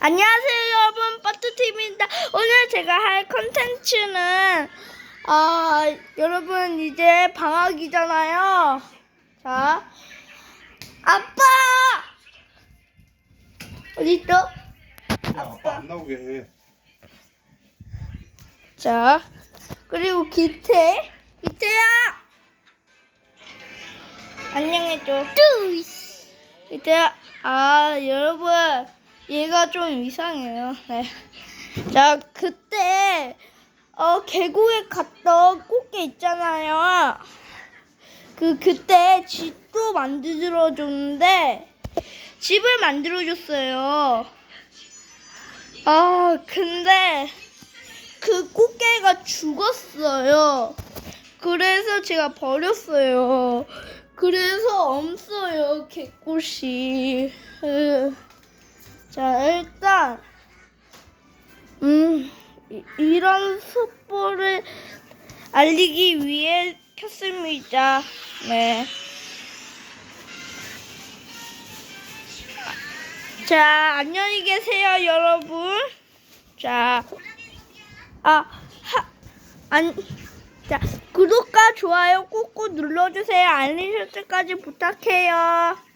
안녕하세요 여러분. 빠뚜TV입니다. 오늘 제가 할 컨텐츠는 아 여러분 이제 방학이잖아요. 자 아빠! 어딨어? 야, 아빠 안 나오게 해. 자 그리고 기태. 기태야! 안녕해줘. 기태야 아 여러분 얘가 좀 이상해요 네. 자 그때 어 계곡에 갔던 꽃게 있잖아요 그 그때 집도 만들어 줬는데 집을 만들어 줬어요 아 근데 그 꽃게가 죽었어요. 그래서 제가 버렸어요. 그래서 없어요, 개꽃이. 으. 자, 일단, 음, 이- 이런 속보를 알리기 위해 켰습니다. 네. 자, 안녕히 계세요, 여러분. 자, 아, 하, 안, 자, 구독과 좋아요 꾹꾹 눌러주세요. 알림 설정까지 부탁해요.